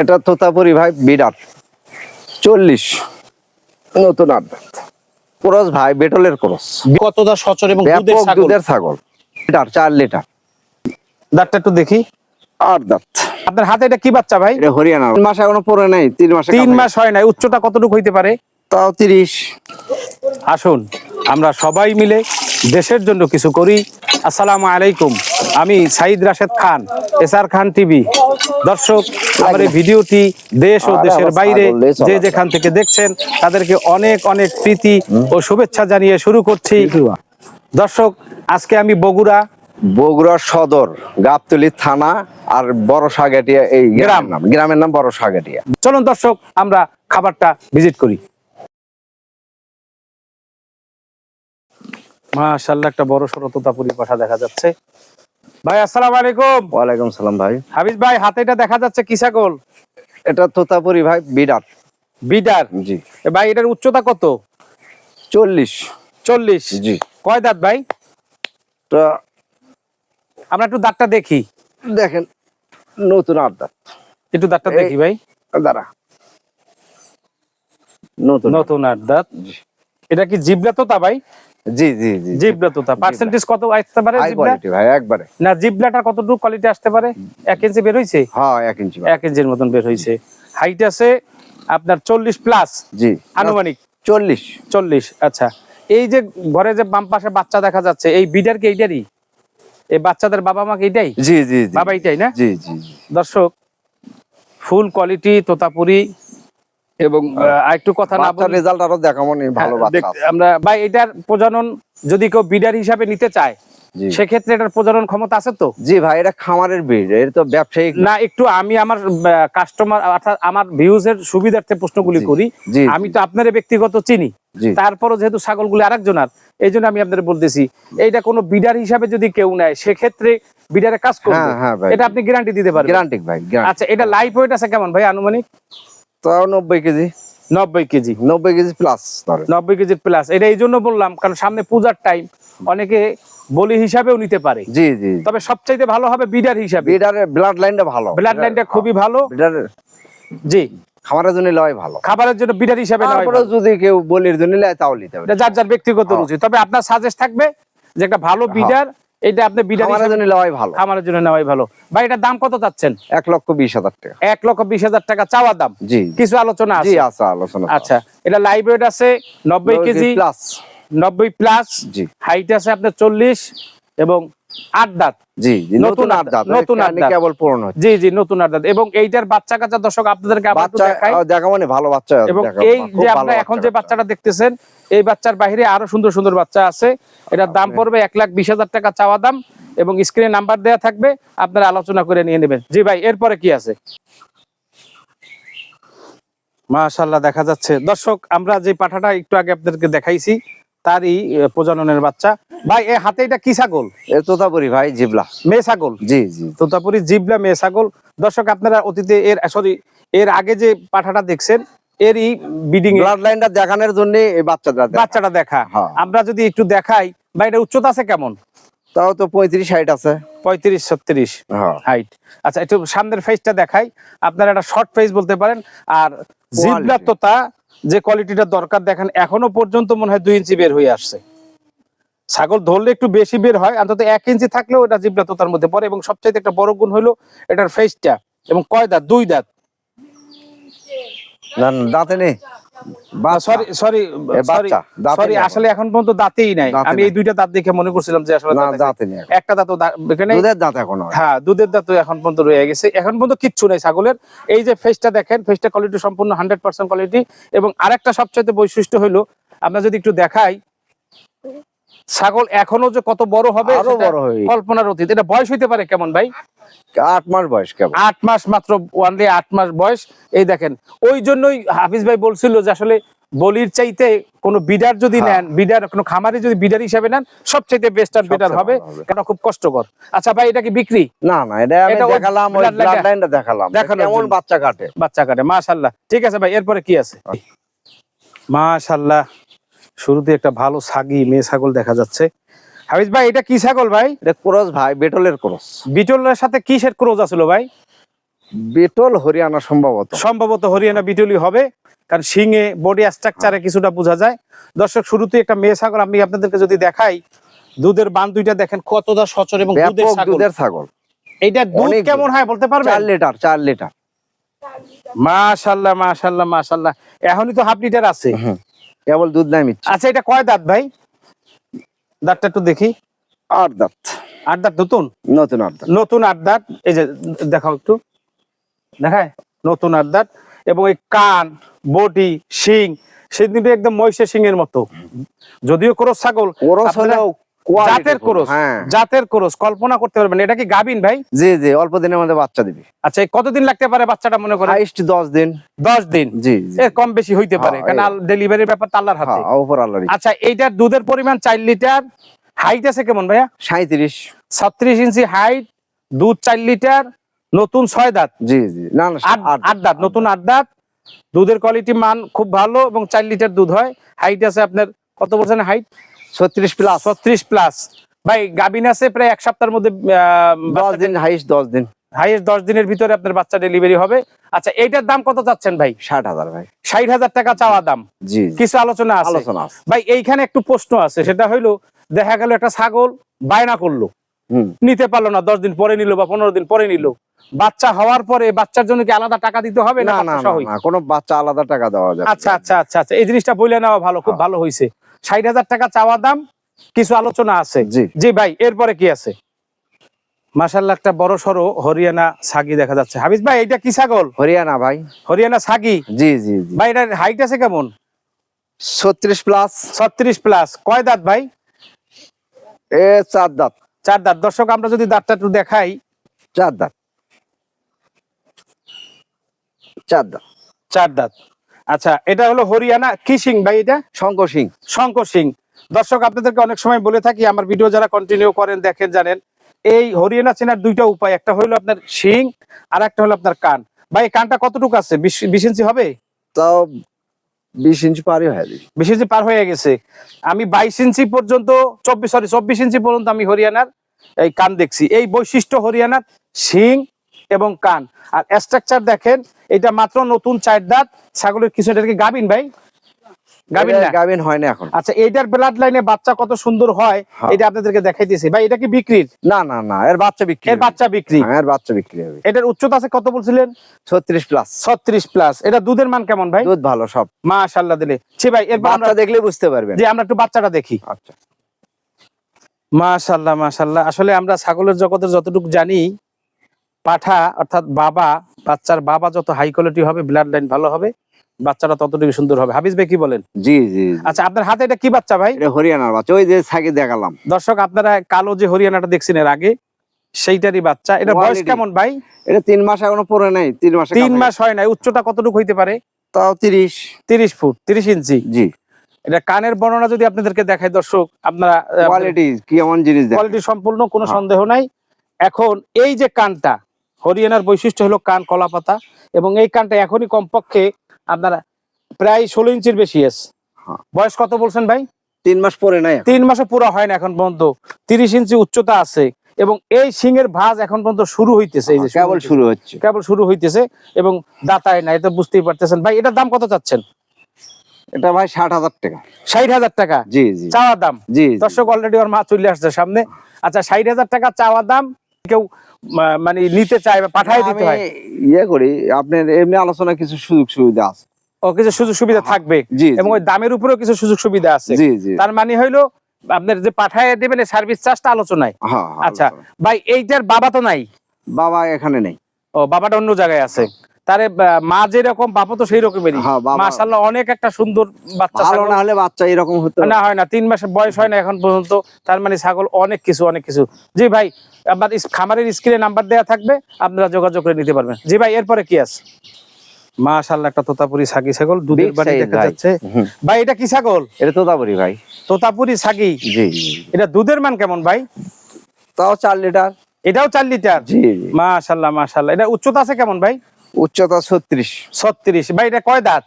এটা তোতাপুরি ভাই বিরাট চল্লিশ। নতুন আড্ডাত ক্রস ভাই বেটলের ক্রস। কতটা সচর এবং দুধের ছাগল? লিটার চার লিটার। দাঁতটা একটু দেখি। আট দাঁত। আপনার হাতে এটা কি বাচ্চা ভাই? এটা হরিয়ানা। মাস এখনও পরে নাই তিন মাস তিন মাস হয় নাই উচ্চতা কতটুকু হইতে পারে? তাও তিরিশ। আসুন আমরা সবাই মিলে দেশের জন্য কিছু করি। আসসালামু আলাইকুম আমি সাইদ রাশেদ খান এসআর খান টিভি। দর্শক আমার এই ভিডিওটি দেশ ও দেশের বাইরে যে যেখান থেকে দেখছেন তাদেরকে অনেক অনেক প্রীতি ও শুভেচ্ছা জানিয়ে শুরু করছি। দর্শক আজকে আমি বগুড়া বগুড়া সদর গাবতলি থানা আর বড় সাগাটিয়া এই গ্রাম। নাম গ্রামের নাম বড় সাগাটিয়া। চলুন দর্শক আমরা খাবারটা ভিজিট করি। মাশাআল্লাহ একটা বড় সড়ো তোতাপুরি পাঠা দেখা যাচ্ছে। ভাই আসসালামু আলাইকুম। ওয়ালাইকুম সালাম ভাই। হাবিজ ভাই হাতে এটা দেখা যাচ্ছে কি ছাগল? এটা তোতাপুরি ভাই বিরাট বিডার? জি। এ ভাই এটার উচ্চতা কত? চল্লিশ। চল্লিশ? জি। কয় দাঁত ভাই? তো আমরা একটু দাঁতটা দেখি। দেখেন নতুন আট দাঁত। একটু দাঁতটা দেখি ভাই। দাঁড়া। নতুন নতুন আট দাঁত। এটা কি জিবলা তোতা ভাই? জি জি জি জিবলা তোতা পার্সেন্টেজ কত আসতে পারে কোয়ালিটি ভাই একবারে। না জিবলাটা কতটুকু কোয়ালিটি আসতে পারে? ইঞ্চি বের হইছে? হ্যাঁ ইঞ্চি ইঞ্চির মতন বের হয়েছে হাইট আছে আপনার চল্লিশ প্লাস জি। আনুমানিক? চল্লিশ। চল্লিশ আচ্ছা। এই যে ঘরে যে বাম পাশে বাচ্চা দেখা যাচ্ছে এই বিডার কি এইটারই? এই বাচ্চাদের বাবা মা কি এইটাই? জি জি বাবা এইটাই না? জি জি। দর্শক ফুল কোয়ালিটি তোতাপুরি এবং আরেকটু কথা না বলি রেজাল্ট আরও দেখাবো নি ভালো হ্যাঁ, বাচ্চা আমরা ভাই এটার প্রজনন যদি কেউ বিডার হিসাবে নিতে চায় সেক্ষেত্রে এটার প্রজনন ক্ষমতা আছে তো? জি ভাই এটা খামারের বীজ এর তো ব্যবসায়িক না একটু আমি আমার কাস্টমার অর্থাৎ আমার ভিউজ এর সুবিধার্থে প্রশ্নগুলি করি। আমি তো আপনার ব্যক্তিগত চিনি। তারপরও যেহেতু ছাগলগুলি আরেকজনার এই জন্য আমি আপনাদের বলতেছি এইটা কোনো বিডার হিসাবে যদি কেউ নেয় সেক্ষেত্রে বিডারে কাজ করবে। হ্যাঁ হ্যাঁ এটা আপনি গ্যারান্টি দিতে পারেন গ্যারান্টি ভাই আচ্ছা এটা লাইফ ওয়েট আছে কেমন ভাই আনুমানিক? তাও নব্বই কেজি। নব্বই কেজি। নব্বই কেজি প্লাস নব্বই প্লাস এটা এই জন্য বললাম কারণ সামনে পূজার টাইম অনেকে বলি হিসাবেও নিতে পারে। জি জি। তবে সবচাইতে ভালো হবে বিডার হিসাবে। বিডারের ব্লাড লাইনটা ভালো। ব্লাড লাইনটা খুবই ভালো। বিডারের জি। খামারের জন্য লয় ভালো। খাবারের জন্য বিডার হিসাবে তারপরে যদি কেউ বলির জন্য নেয় তাও নিতে হবে এটা যার যার ব্যক্তিগত হ্যাঁ। রুচি। তবে আপনার সাজেস্ট থাকবে যে একটা ভালো বিডার এটা আপনি বিড়ালের জন্য নেওয়াই ভালো। খামারের জন্য নেওয়াই ভালো। ভাই এটার দাম কত চাচ্ছেন? এক লক্ষ বিশ হাজার টাকা। এক লক্ষ বিশ হাজার টাকা চাওয়া দাম। জি। কিছু আলোচনা জি আছে আচ্ছা আলোচনা আচ্ছা এটা লাইভ ওয়েট আছে নব্বই কেজি। প্লাস নব্বই প্লাস জি। হাইট আছে আপনার চল্লিশ এবং আট দাঁত। জি জি নতুন নতুন আট আট- দাঁত। নতুন আট কেবল জি জি নতুন আট দাঁত। এবং এইটার বাচ্চা কাচ্চা দর্শক আপনাদেরকে আবার দেখাই। দেখা মানে ভালো বাচ্চা এবং এই যে আপনারা এখন যে বাচ্চাটা দেখতেছেন এই বাচ্চার বাইরে আরও সুন্দর সুন্দর বাচ্চা আছে। এটার দাম পড়বে এক লাখ বিশ হাজার টাকা চাওয়া দাম এবং স্ক্রিনে নাম্বার দেওয়া থাকবে আপনারা আলোচনা করে নিয়ে নেবেন। জি ভাই এরপরে কি আছে? মাশাল্লাহ দেখা যাচ্ছে। দর্শক আমরা যে পাঠাটা একটু আগে আপনাদেরকে দেখাইছি তারই প্রজননের বাচ্চা। ভাই এই হাতে এটা কি ছাগল? এ তোতাপুরি ভাই জিবলা। মেয়ে ছাগল? জি জি। তোতাপুরি জিবলা মেয়ে ছাগল। দর্শক আপনারা অতীতে এর সরি এর আগে যে পাঠাটা দেখছেন এরই বিডিং ব্লাড লাইনটা দেখানোর জন্য এই বাচ্চাটা। বাচ্চাটা দেখা। হ্যাঁ। আমরা যদি একটু দেখাই বা এটা উচ্চতা আছে কেমন? তাও তো পঁয়ত্রিশ ষাট আছে। পঁয়ত্রিশ ছত্রিশ হ্যাঁ। হাইট আচ্ছা একটু সামনের ফেসটা দেখাই। আপনারা একটা শর্ট ফেস বলতে পারেন। আর জিবলা তোতা যে কোয়ালিটিটা দরকার, দেখেন এখনও পর্যন্ত মনে হয় দুই ইঞ্চি বের হয়ে আসছে। ছাগল ধরলে একটু বেশি বের হয়, অন্তত এক ইঞ্চি থাকলেও এটা জীবটা তো তার মধ্যে পড়ে এবং সবচাইতে একটা বড় গুণ হলো এটার ফেসটা এবং কয় দাঁত। দুই দাঁত দাঁতে নেই। সরি সরি সরি নেই আসলে এখন পর্যন্ত দাঁতেই নাই। আমি এই দুইটা দাঁত দেখে মনে করছিলাম যে আসলে দাঁত নেই। একটা দাঁত এখানে দুধের দাঁত এখন হ্যাঁ। দুধের দাঁত এখন পর্যন্ত রয়ে গেছে। এখন পর্যন্ত কিচ্ছু নাই ছাগলের। এই যে ফেসটা দেখেন ফেসটা কোয়ালিটি সম্পূর্ণ হান্ড্রেড পার্সেন্ট কোয়ালিটি এবং আরেকটা সবচাইতে বৈশিষ্ট্য হলো আমরা যদি একটু দেখাই ছাগল এখনও যে কত বড় হবে আরও বড় হয়ে কল্পনার অতীত। এটা বয়স হইতে পারে কেমন ভাই? আট মাস বয়স কেবল আট মাস মাত্র ওয়ানলি আট মাস বয়স। এই দেখেন ওই জন্যই হাফিজ ভাই বলছিল যে আসলে বলির চাইতে কোনো বিডার যদি হ্যাঁ। নেন বিডার কোনো খামারে যদি বিডার হিসাবে নেন সবচাইতে বেস্ট আর বেটার হবে। কারণ খুব কষ্টকর। আচ্ছা ভাই এটা কি বিক্রি? না না এটা আমি দেখালাম ওই ব্লাড লাইনটা দেখালাম। কেমন বাচ্চা কাটে? বাচ্চা কাটে মাশাল্লাহ ঠিক আছে ভাই এরপরে কি আছে? মাশাল্লাহ শুরুতে একটা ভালো ছাগি মেয়ে ছাগল দেখা যাচ্ছে। হাফিজ ভাই এটা কি ছাগল ভাই? এটা ক্রস ভাই বেটলের ক্রস। বিটলের সাথে কিসের ক্রোজ আছিল ভাই? বেটল হরিয়ানা সম্ভবত। সম্ভবত হরিয়ানা বিটলি হবে কারণ শিঙে বডি স্ট্রাকচারে কিছুটা বোঝা যায়। দর্শক শুরুতে একটা মেয়ে ছাগল আমি আপনাদেরকে যদি দেখাই দুধের বান দুইটা দেখেন কতটা সচর এবং দুধের ছাগল। দুধের ছাগল। এইটা দুধ কেমন হয় বলতে পারবেন? চার লিটার চার লিটার। মাশাল্লাহ মাশাল্লাহ মাশাল্লাহ। এখনই তো হাফ লিটার আছে। কেবল দুধ নাই মিচ্ছে আচ্ছা এটা কয় দাঁত ভাই? দাঁতটা একটু দেখি। আট দাঁত। আট দাঁত নতুন? নতুন আট দাঁত। নতুন আট দাঁত। এই যে দেখাও একটু। দেখায়? নতুন আট দাঁত। এবং এই কান বটি শিং সেদিন একদম মহিষের শিং এর মতো। যদিও কোরস ছাগল ওরস হলেও জাতের। ক্রোস হ্যাঁ। জাতের ক্রোস কল্পনা করতে পারবেন এটা কি গাবিন ভাই? জি জি অল্প দিনের মধ্যে বাচ্চা দিবি। আচ্ছা কতদিন লাগতে পারে বাচ্চাটা মনে করে হাইস্ট দশ দিন। দশ দিন? জি এর কম বেশি হইতে পারে হ্যাঁ, কারণ ডেলিভারির ব্যাপার আল্লাহর হাতে। হ্যাঁ উপর আল্লাহর আচ্ছা এইটার দুধের পরিমাণ চার লিটার হাইট আছে কেমন ভাইয়া? সাঁত্রিশ ছত্রিশ ইঞ্চি হাইট দুধ চার লিটার নতুন ছয় দাঁত। জি জি না না আট আট দাঁত। নতুন আট দাঁত। দুধের কোয়ালিটি মান খুব ভালো এবং চার লিটার দুধ হয়। হাইট আছে আপনার কত বলছেন হাইট ছত্রিশ প্লাস ছত্রিশ প্লাস ভাই গাবিন আছে প্রায় এক সপ্তাহের মধ্যে দশ দিন হাইস্ট দশ দিন। হাইয়েস্ট দশ দিনের ভিতরে আপনার বাচ্চা ডেলিভারি হবে। আচ্ছা এইটার দাম কত চাচ্ছেন ভাই? ষাট হাজার ভাই। ষাট হাজার টাকা চাওয়া দাম। জি। কিছু আলোচনা আছে? আলোচনা আছে। ভাই এইখানে একটু প্রশ্ন আছে। সেটা হইল দেখা গেল একটা ছাগল বায়না করল। নিতে পারল না দশ দিন পরে নিল বা পনেরো দিন পরে নিল। বাচ্চা হওয়ার পরে বাচ্চার জন্য কি আলাদা টাকা দিতে হবে না না না না, কোনো বাচ্চা আলাদা টাকা দেওয়া যাবে আচ্ছা আচ্ছা আচ্ছা আচ্ছা এই জিনিসটা বলে নেওয়া ভালো খুব হ্যাঁ। ভালো হয়েছে ষাট হাজার টাকা চাওয়া দাম কিছু আলোচনা আছে। জি। জি ভাই এরপরে কি আছে? মাসাল্লাহ একটা বড় সড়ো হরিয়ানা ছাগি দেখা যাচ্ছে। হাবিজ ভাই এটা কি ছাগল? হরিয়ানা ভাই। হরিয়ানা ছাগি জি জি জি। ভাই এটার হাইট আছে কেমন? ছত্রিশ প্লাস ছত্রিশ প্লাস কয় দাঁত ভাই? এ চার দাঁত। চার দাঁত। দর্শক আমরা যদি দাঁতটা একটু দেখাই। চার দাঁত। চার দাঁত। চার দাঁত। আচ্ছা এটা হলো হরিয়ানা কি সিং ভাই এটা? শঙ্কর সিং। শঙ্কর সিং। দর্শক আপনাদেরকে অনেক সময় বলে থাকি আমার ভিডিও যারা কন্টিনিউ করেন দেখেন জানেন এই হরিয়ানা চেনার দুইটা উপায় একটা হলো আপনার সিং আর একটা হলো আপনার কান। ভাই কানটা কতটুকু আছে? বিশ ইঞ্চি হবে? তাও বিশ ইঞ্চি পারি হয়ে যাবে বিশ ইঞ্চি পার হয়ে গেছে। আমি বাইশ ইঞ্চি পর্যন্ত চব্বিশ সরি চব্বিশ ইঞ্চি পর্যন্ত আমি হরিয়ানার এই কান দেখছি। এই বৈশিষ্ট্য হরিয়ানার শিং এবং কান। আর স্ট্রাকচার দেখেন এটা মাত্র নতুন চার দাঁত। ছাগলের কিছু এটা কি গাবিন ভাই? গাবিন না? গাবিন হয় না এখন। আচ্ছা এইটার ব্লাড লাইনে বাচ্চা কত সুন্দর হয়। এটা আপনাদেরকে দেখাইতেছি। ভাই এটা কি বিক্রির? না না না এর বাচ্চা বিক্রি এর বাচ্চা বিক্রি। এর বাচ্চা বিক্রি হবে। এটার উচ্চতা আছে কত বলছিলেন? ছত্রিশ প্লাস ছত্রিশ প্লাস এটা দুধের মান কেমন ভাই? দুধ ভালো সব। দিলে। ছি ভাই বাচ্চা দেখলে বুঝতে পারবেন। যে আমরা একটু বাচ্চাটা দেখি। আচ্ছা। আসলে আমরা ছাগলের জগতের যতটুকু জানি পাঠা অর্থাৎ বাবা বাচ্চার বাবা যত হাই কোয়ালিটি হবে ব্লাড লাইন ভালো হবে বাচ্চাটা ততটুকু সুন্দর হবে। হাবিজ ভাই কি বলেন? জি জি। আচ্ছা আপনার হাতে এটা কি বাচ্চা ভাই? এটা হরিয়ানার বাচ্চা ওই যে সাইকে দেখালাম। দর্শক আপনারা কালো যে হরিয়ানাটা দেখছেন এর আগে সেইটারই বাচ্চা। এটা বয়স কেমন ভাই? এটা তিন মাস এখনও পরে নাই তিন মাস তিন মাস হয় নাই উচ্চতা কতটুকু হইতে পারে? তাও তিরিশ। তিরিশ ফুট তিরিশ ইঞ্চি? জি। এটা কানের বর্ণনা যদি আপনাদেরকে দেখায় দর্শক আপনারা কোয়ালিটি কি এমন জিনিস কোয়ালিটি সম্পূর্ণ কোনো হ্যাঁ। সন্দেহ নাই। এখন এই যে কানটা হরিয়ানার বৈশিষ্ট্য হলো কান কলা পাতা এবং এই কানটা এখনই কমপক্ষে আপনারা প্রায় ষোলো ইঞ্চির বেশি আছে। হ্যাঁ। বয়স কত বলছেন ভাই? তিন মাস পরে নাই তিন মাসে পুরো হয় না এখন পর্যন্ত। তিরিশ ইঞ্চি উচ্চতা আছে এবং এই সিংয়ের ভাঁজ এখন পর্যন্ত শুরু হইতেছে। এই যে হ্যাঁ, কেবল শুরু হচ্ছে। কেবল শুরু হইতেছে এবং দাতায় নাই তো বুঝতেই পারতেছেন। ভাই এটার দাম কত চাচ্ছেন? এটা ভাই ষাট হাজার টাকা। ষাট হাজার টাকা? জি জি। চাওয়া দাম? জি। দর্শক অলরেডি ওর মা চলে আসছে সামনে। আচ্ছা ষাট হাজার টাকা চাওয়া দাম কেউ মানে নিতে চায় বা পাঠাই দিতে হয়? ইয়ে করি আপনার এমনি আলোচনা কিছু সুযোগ সুবিধা আছে। ও কিছু সুযোগ সুবিধা থাকবে? এবং ওই দামের উপরেও কিছু সুযোগ সুবিধা আছে? তার মানে হইল আপনার যে পাঠায় দিবেন সার্ভিস চার্জটা আলোচনায়? হ্যাঁ হ্যাঁ, আচ্ছা ভাই এইটার বাবা তো নাই? বাবা এখানে নেই। ও বাবাটা অন্য জায়গায় আছে। তারে বা- মা যেরকম বাবা তো সেই রকমেরই হ্যাঁ মাশাল্লাহ অনেক একটা সুন্দর বাচ্চা ভালো ছাগল। না হলে বাচ্চা এরকম হতো। না হয় না তিন মাসের বয়স হয় না এখন পর্যন্ত। তার মানে ছাগল অনেক কিছু অনেক কিছু। জি ভাই আপনার ইস- খামারের স্ক্রিনে নাম্বার দেওয়া থাকবে আপনারা যোগাযোগ করে নিতে পারবেন। জি ভাই এরপরে কি আছে? মাশাল্লাহ একটা তোতাপুরি ছাগি ছাগল দুধের বাড়ি দেখা ভাই। যাচ্ছে। ভাই এটা কি ছাগল? এটা তোতাপুরি ভাই। তোতাপুরি ছাগি জি এটা দুধের মান কেমন ভাই? তাও চার লিটার। এটাও চার লিটার? জি জি। মাশাল্লাহ মাশাল্লাহ এটা উচ্চতা আছে কেমন ভাই? উচ্চতা ছত্রিশ। ছত্রিশ। ভাই এটা কয় দাঁত?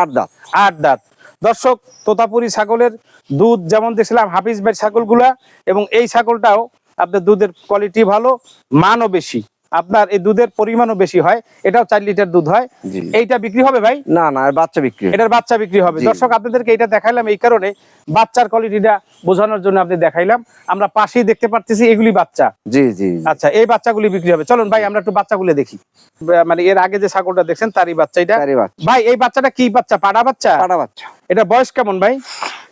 আট দাঁত। আট দাঁত। দর্শক তোতাপুরি ছাগলের দুধ যেমন দেখছিলাম হাফিজ ভাই ছাগলগুলা এবং এই ছাগলটাও আপনার দুধের কোয়ালিটি ভালো মানও বেশি। আপনার এই দুধের পরিমাণও বেশি হয় এটাও চার লিটার দুধ হয়। এইটা বিক্রি হবে ভাই? না না বাচ্চা বিক্রি এটার বাচ্চা বিক্রি হবে। দর্শক আপনাদেরকে এটা দেখাইলাম এই কারণে বাচ্চার কোয়ালিটিটা বোঝানোর জন্য আপনি দেখাইলাম। আমরা পাশেই দেখতে পারতেছি এগুলি বাচ্চা। জি জি। আচ্ছা এই বাচ্চাগুলি বিক্রি হবে। চলুন ভাই আমরা একটু বাচ্চাগুলো দেখি। মানে এর আগে যে ছাগলটা দেখছেন তারই বাচ্চা এটা। ভাই এই বাচ্চাটা কি বাচ্চা? পাড়া বাচ্চা? পাটা বাচ্চা। এটা বয়স কেমন ভাই?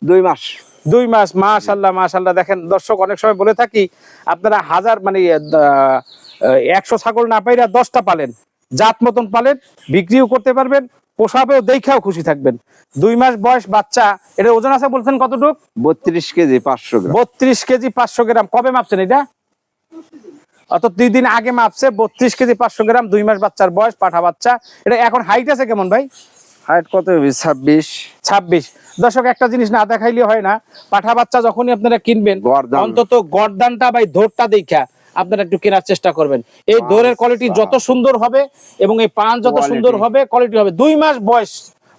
দুই মাস। দুই মাস মাশাল্লাহ মাশাল্লাহ দেখেন দর্শক অনেক সময় বলে থাকি আপনারা হাজার মানে আহ, একশো ছাগল না পাইরা দশটা পালেন জাত মতন পালেন বিক্রিও করতে পারবেন পোষাবেও দেখাও খুশি থাকবেন। দুই মাস বয়স বাচ্চা এটা ওজন আছে বলছেন কতটুক? বত্রিশ কেজি পাঁচশো গ্রাম। বত্রিশ কেজি পাঁচশো গ্রাম। কবে মাপছেন এটা? অত দুই দিন আগে মাপছে বত্রিশ কেজি পাঁচশো গ্রাম দুই মাস বাচ্চার বয়স পাঠা বাচ্চা। এটা এখন হাইট আছে কেমন ভাই? হাইট কত হবে? ছাব্বিশ। ছাব্বিশ। দর্শক একটা জিনিস না দেখাইলে হয় না পাঠা বাচ্চা যখনই আপনারা কিনবেন। অন্তত গরদানটা বা এই ধোরটা দেখা আপনারা একটু কেনার চেষ্টা করবেন। এই দৌড়ের কোয়ালিটি যত সুন্দর হবে এবং এই পান যত সুন্দর হবে কোয়ালিটি হবে। দুই মাস বয়স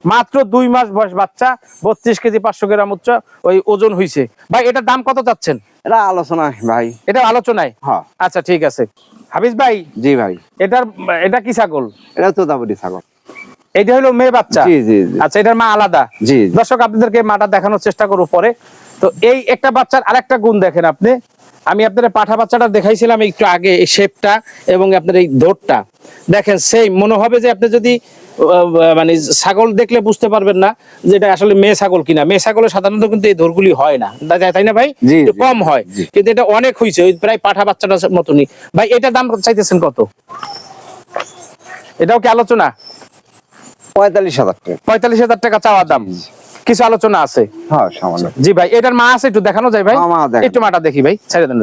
মাত্র দুই মাস বয়স বাচ্চা বত্রিশ কেজি পাঁচশো গ্রাম উচ্চ ওই ওজন হইছে। ভাই এটার দাম কত চাচ্ছেন? এটা আলোচনা ভাই। এটা আলোচনায়? হ্যাঁ। আচ্ছা ঠিক আছে। হাফিজ ভাই জি ভাই। এটার এটা কি ছাগল? এটা তো দাবরি ছাগল। এটা হলো মেয়ে বাচ্চা? জি জি জি। আচ্ছা এটার মা আলাদা? জি জি। দর্শক আপনাদেরকে মাটা দেখানোর চেষ্টা করব পরে। তো এই একটা বাচ্চার আরেকটা গুণ দেখেন আপনি। আমি আপনাদের পাঠা বাচ্চাটা দেখাইছিলাম একটু আগে এই শেপটা এবং আপনার এই দৌড়টা। দেখেন সেই মনে হবে যে আপনি যদি মানে ছাগল দেখলে বুঝতে পারবেন না যে এটা আসলে মেয়ে ছাগল কিনা। মেয়ে ছাগলের সাধারণত কিন্তু এই দৌড়গুলি হয় না। তাই- না ভাই? কম হয়। কিন্তু এটা অনেক হয়েছে ওই প্রায় পাঠা বাচ্চাটার মতনই। ভাই এটা দাম চাইতেছেন কত? এটাও কি আলোচনা? পঁয়তাল্লিশ হাজার টাকা। পঁয়তাল্লিশ হাজার টাকা চাওয়া দাম। কিছু আলোচনা আছে? হ্যাঁ সামান্য। জি ভাই এটার মা আছে? একটু দেখানো যায় ভাই? হ্যাঁ, মা একটু মাটা দেখি ভাই ছেড়ে দেন।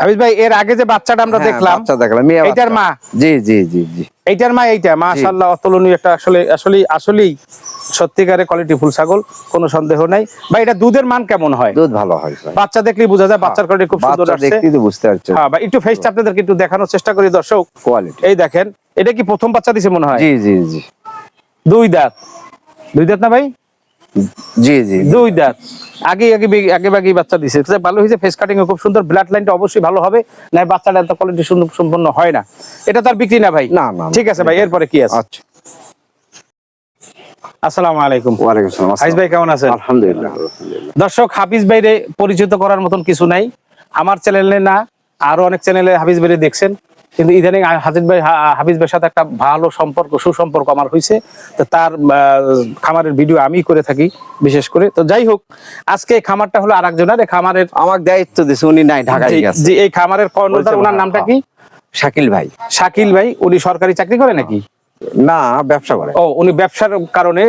হাবিজ ভাই এর আগে যে বাচ্চাটা আমরা হ্যাঁ, দেখলাম বাচ্চা দেখলাম মেয়ে এইটার মা? জি জি জি জি। এইটার মা এইটা? মাশাআল্লাহ অতুলনীয় একটা আসলে আসলে আসলেই সত্যিকারে কোয়ালিটি ফুল ছাগল কোনো সন্দেহ নাই। ভাই এটা দুধের মান কেমন হয়? দুধ ভালো হয়। বাচ্চা দেখলেই বোঝা যায় বাচ্চার কোয়ালিটি খুব সুন্দর আসছে। দেখতেই তো বুঝতে পারছেন হ্যাঁ ভাই একটু ফেসটা আপনাদেরকে একটু দেখানোর চেষ্টা করি দর্শক। কোয়ালিটি এই দেখেন এটা কি প্রথম বাচ্চা দিছে মনে হয়? জি জি জি। দুই দাঁত। দুই দাঁত না ভাই? জি জি। দুই দাঁত। আগে আগে আগে আগে বাচ্চা দিছে। ভালো হয়েছে ফেস কাটিং খুব সুন্দর। ব্লাড লাইনটা অবশ্যই ভালো হবে। না বাচ্চাটা এত কোয়ালিটি সুন্দর সম্পন্ন হয় না। এটা তার বিক্রি না ভাই? না। ঠিক আছে ভাই এরপরে কি আছে? আচ্ছা। আসসালামু আলাইকুম। ওয়ালাইকুম আসসালাম। হাইজ ভাই কেমন আছেন? আলহামদুলিল্লাহ আলহামদুলিল্লাহ। দর্শক হাফিজ ভাইরে পরিচিত করার মতন কিছু নাই। আমার চ্যানেলে না আরও অনেক চ্যানেলে হাফিজ ভাইরে দেখছেন। কিন্তু ইদানিং হাজির ভাই হাফিজ ভাইয়ের সাথে একটা ভালো সম্পর্ক সুসম্পর্ক আমার হয়েছে তো তার খামারের ভিডিও আমি করে থাকি বিশেষ করে। তো যাই হোক আজকে এই খামারটা হলো আর একজনের খামারের আমার দায়িত্ব দিছে উনি নাই ঢাকায় জি- এই খামারের কর্ণধার ওনার নামটা। কি? শাকিল ভাই। শাকিল ভাই উনি সরকারি চাকরি করে নাকি? না ব্যবসা করে ও উনি ব্যবসার কারণে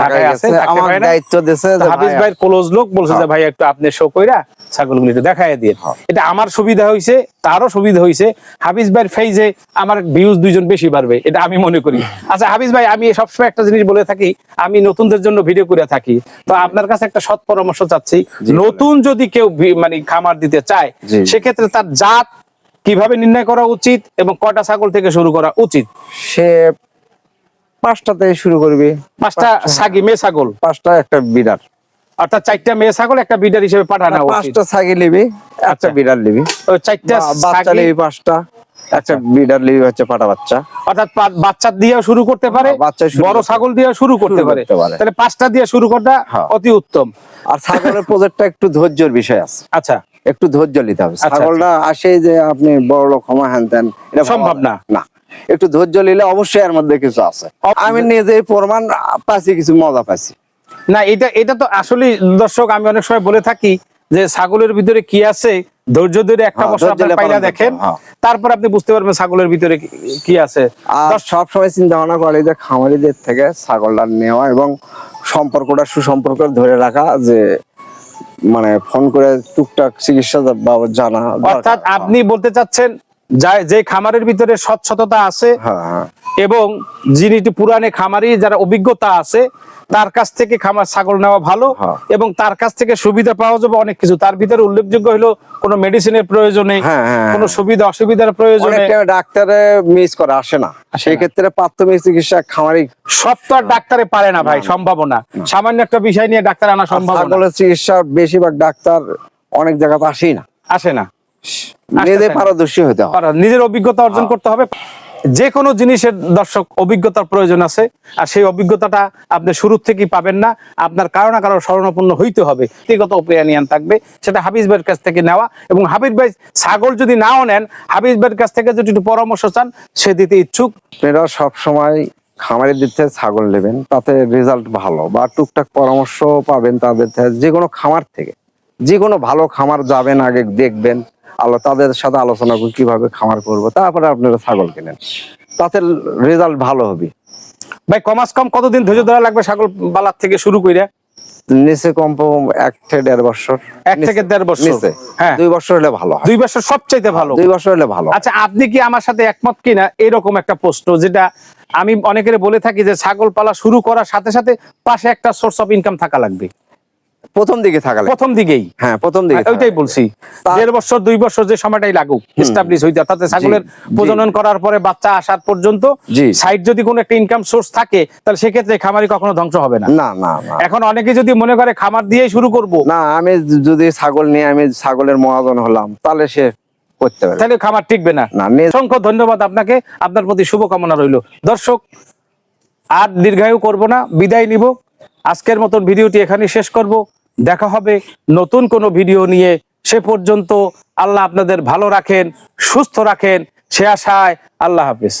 ঢাকায় আছে না। দায়িত্ব তো হাফিজ ভাই, ক্লোজ লোক বলছে যে হ্যাঁ। ভাই একটু আপনি শো কইরা ছাগলগুলি একটু দেখাই দিয়ে হ্যাঁ। এটা আমার সুবিধা হয়েছে তারও সুবিধা হয়েছে হাফিজ ভাইয়ের ফেইজে আমার ভিউজ দুইজন বেশি বাড়বে এটা আমি মনে করি আচ্ছা হাফিজ ভাই আমি সবসময় একটা জিনিস বলে থাকি আমি নতুনদের জন্য ভিডিও করে থাকি তো আপনার কাছে একটা সৎ পরামর্শ চাচ্ছি নতুন যদি কেউ মানে খামার দিতে চায়। সেক্ষেত্রে তার জাত কীভাবে নির্ণয় করা উচিত এবং কটা ছাগল থেকে শুরু করা উচিত সে পাঁচটা থেকে শুরু করবে। পাঁচটা ছাগি মেয়ে ছাগল? পাঁচটা একটা বিড়াল। অর্থাৎ চারটা মেয়ে ছাগল একটা বিডার হিসেবে পাঠানো পাঁচটা ছাগি নিবি একটা আচ্ছা। বিড়াল নিবি। চারটা বাচ্চা নিবি পাঁচটা একটা বিড়াল নিবি হচ্ছে পাটা বাচ্চা। অর্থাৎ বাচ্চা দিয়ে শুরু করতে পারে বাচ্চা বড় ছাগল দিয়ে শুরু করতে পারে। তাহলে পাঁচটা দিয়ে শুরু করাটা হ্যাঁ। অতি উত্তম। আর ছাগলের প্রজেক্টটা একটু ধৈর্যের বিষয় আছে। আচ্ছা। একটু ধৈর্য নিতে হবে। আচ্ছা, ছাগলটা আসে যে আপনি বড় লোক ক্ষমা হ্যান ত্যান এটা সম্ভব না। না। একটু ধৈর্য নিলে অবশ্যই এর মধ্যে কিছু আছে। আমি নিজে প্রমাণ পাচ্ছি কিছু মজা পাচ্ছি না এটা এটা তো আসলে দর্শক আমি অনেক সময় বলে থাকি যে ছাগলের ভিতরে কি আছে ধৈর্য ধরে একটা হ্যাঁ, আপনার ধরে পাইলা দেখেন। হ্যাঁ। তারপর আপনি বুঝতে পারবেন ছাগলের ভিতরে কি- আছে। আর সব সময় চিন্তা ভাবনা করে যে খামারিদের থেকে ছাগলটা নেওয়া এবং সম্পর্কটা সুসম্পর্ক ধরে রাখা যে মানে ফোন করে টুকটাক চিকিৎসা বাবদ জানা। অর্থাৎ আপনি বলতে চাচ্ছেন যা- খামারের ভিতরে স্বচ্ছতা আছে হ্যাঁ হ্যাঁ। এবং যিনি একটু পুরানে খামারি যারা অভিজ্ঞতা আছে তার কাছ থেকে খামার ছাগল নেওয়া ভালো হ্যাঁ। এবং তার কাছ থেকে সুবিধা পাওয়া যাবে অনেক কিছু। তার ভিতরে উল্লেখযোগ্য হলো কোনো মেডিসিনের প্রয়োজনে কোনো। সুবিধা অসুবিধার প্রয়োজনে। ডাক্তারে মিস করে আসে না। সেই ক্ষেত্রে প্রাথমিক চিকিৎসা খামারি সব তো আর ডাক্তারে পারে না ভাই সম্ভাবনা সামান্য একটা বিষয় নিয়ে ডাক্তার আনা সম্ভব চিকিৎসা বেশিরভাগ ডাক্তার অনেক জায়গাতে আসেই না। আসে না। নিজে পারদর্শী হতে হবে। নিজের অভিজ্ঞতা অর্জন করতে হবে। যে কোনো জিনিসের দর্শক অভিজ্ঞতার প্রয়োজন আছে। আর সেই অভিজ্ঞতাটা আপনি শুরু থেকেই পাবেন না। আপনার কারও না কারও স্মরণাপন্ন হইতে হবে। ব্যক্তিগত ওপিনিয়ন থাকবে। সেটা হাবিজ ভাইয়ের কাছ থেকে নেওয়া। এবং হাবিব ভাই ছাগল যদি নাও নেন হাবিজ ভাইয়ের কাছ থেকে যদি একটু পরামর্শ চান সে দিতে ইচ্ছুক। আপনারা সব সময় খামারের দিক থেকে ছাগল নেবেন। তাতে রেজাল্ট ভালো। বা টুকটাক পরামর্শ পাবেন তাদের যে কোনো খামার থেকে। যে কোনো ভালো খামার যাবেন আগে দেখবেন। আলো তাদের সাথে আলোচনা করে কীভাবে খামার করব। তারপরে আপনারা ছাগল কেনেন। তাতে রেজাল্ট ভালো হবে। ভাই কমাস কম কতদিন ধৈর্য ধরা লাগবে ছাগল বালার থেকে শুরু করে নিচে কম এক থেকে দেড় বছর। এক থেকে দেড় বছর। নিচে। হ্যাঁ। দুই বছর হলে ভালো দুই বছর সবচাইতে ভালো। দুই বছর হলে ভালো। আচ্ছা আপনি কি আমার সাথে একমত কিনা? এরকম একটা প্রশ্ন যেটা আমি অনেকের বলে থাকি যে ছাগল পালা শুরু করার সাথে সাথে পাশে একটা সোর্স অফ ইনকাম থাকা লাগবে। প্রথম দিকে থাকালে। প্রথম দিকেই। হ্যাঁ প্রথম দিকে ওইটাই বলছি। দেড় বছর দুই বছর যে সময়টাই লাগুক এস্টাবলিশ হইতে তাতে ছাগলের প্রজনন করার পরে বাচ্চা আসার পর্যন্ত সাইড যদি কোনো একটা ইনকাম সোর্স থাকে তাহলে সেক্ষেত্রে খামারি কখনো ধ্বংস হবে না। না না এখন অনেকে যদি মনে করে খামার দিয়েই শুরু করব। না আমি যদি ছাগল নিয়ে আমি ছাগলের মহাজন হলাম তাহলে সে করতে পারে তাহলে খামার টিকবে না না অসংখ্য ধন্যবাদ আপনাকে। আপনার প্রতি শুভকামনা রইল। দর্শক আর দীর্ঘায়ু করব না বিদায় নিব। আজকের মতন ভিডিওটি এখানে শেষ করব। দেখা হবে নতুন কোনো ভিডিও নিয়ে। সে পর্যন্ত আল্লাহ আপনাদের ভালো রাখেন, সুস্থ রাখেন। সে আশায় আল্লাহ হাফিজ।